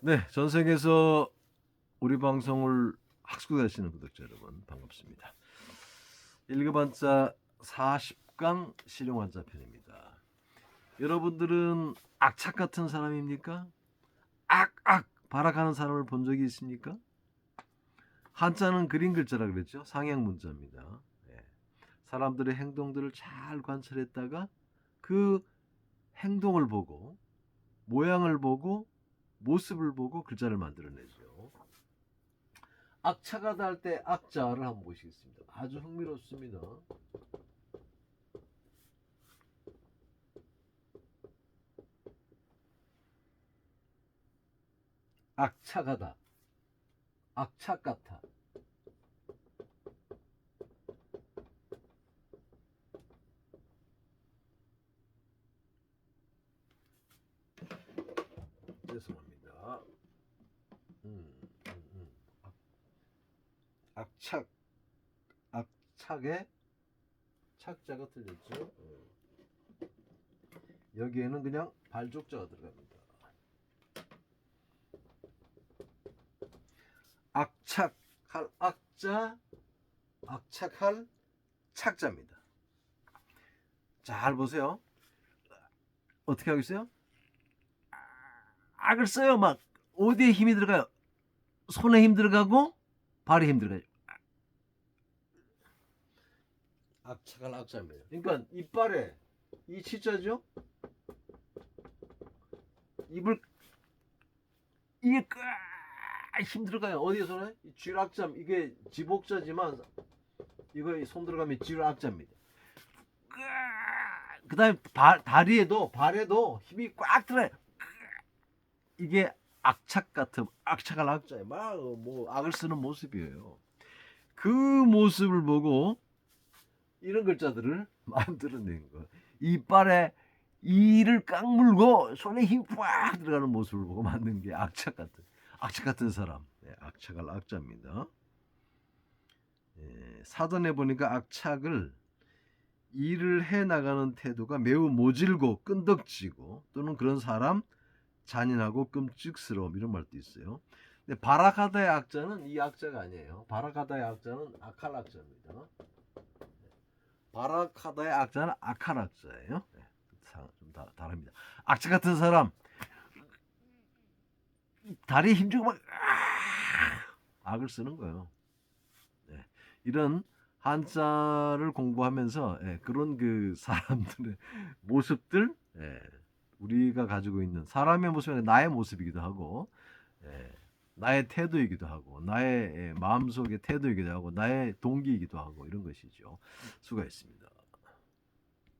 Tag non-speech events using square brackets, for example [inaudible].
네, 전 세계에서 우리 방송을 학습하시는 구독자 여러분 반갑습니다. 읽어봤자 40강 실용환자 편입니다. 여러분들은 악착 같은 사람입니까? 악악 발악하는 사람을 본 적이 있습니까? 한자는 그림 글자라 그랬죠. 상형 문자입니다. 예. 사람들의 행동들을 잘 관찰했다가 그 행동을 보고 모양을 보고 모습을 보고 글자를 만들어내죠. 악차가다 할때 악자를 한번 보시겠습니다. 아주 흥미롭습니다. 악차가다. 악착 같아. 죄송합니다. 음, 음, 음. 악, 악착, 악착의 착자가 틀렸죠. 어. 여기에는 그냥 발족자가 들어갑니다. 악착할 악자, 악착할 착자입니다. 잘 보세요. 어떻게 하겠어요? 악을 써요. 막 어디에 힘이 들어가요? 손에 힘 들어가고 발에 힘 들어가요. 악착할 악자입니다. 그러니까 이빨에 이 치자죠? 입을 이게 꽉힘 들어가요. 어디에 손에? 이 쥐락잠 이게 지복자지만 이거 손 들어가면 쥐락잠입니다. 그다음에 발 다리에도 발에도 힘이 꽉 들어요. 이게 악착 같은 악착할 악자예요. 막뭐 악을 쓰는 모습이에요. 그 모습을 보고 이런 글자들을 [laughs] 만들어낸 거. 이빨에 이를 꽉 물고 손에 힘꽉 들어가는 모습을 보고 만든 게 악착 같은 악착 같은 사람. 네, 악착할 악자입니다. 예, 사전에 보니까 악착을 일을 해 나가는 태도가 매우 모질고 끈덕지고 또는 그런 사람 잔인하고 끔찍스러움 이런 말도 있어요. 근데 바라카다의 악자는 이 악자가 아니에요. 바라카다의 악자는 악할 악자입니다. 바라카다의 악자는 악할 악자예요. 네, 사- 좀 다, 다릅니다. 악자 같은 사람 다리에 힘주고 막 아, 악을 쓰는 거예요. 네, 이런 한자를 공부하면서 예, 그런 그 사람들의 모습들 예, 우리가 가지고 있는 사람의 모습이 나의 모습이기도 하고 예, 나의 태도이기도 하고 나의 예, 마음속의 태도이기도 하고 나의 동기이기도 하고 이런 것이죠. 수고했습니다.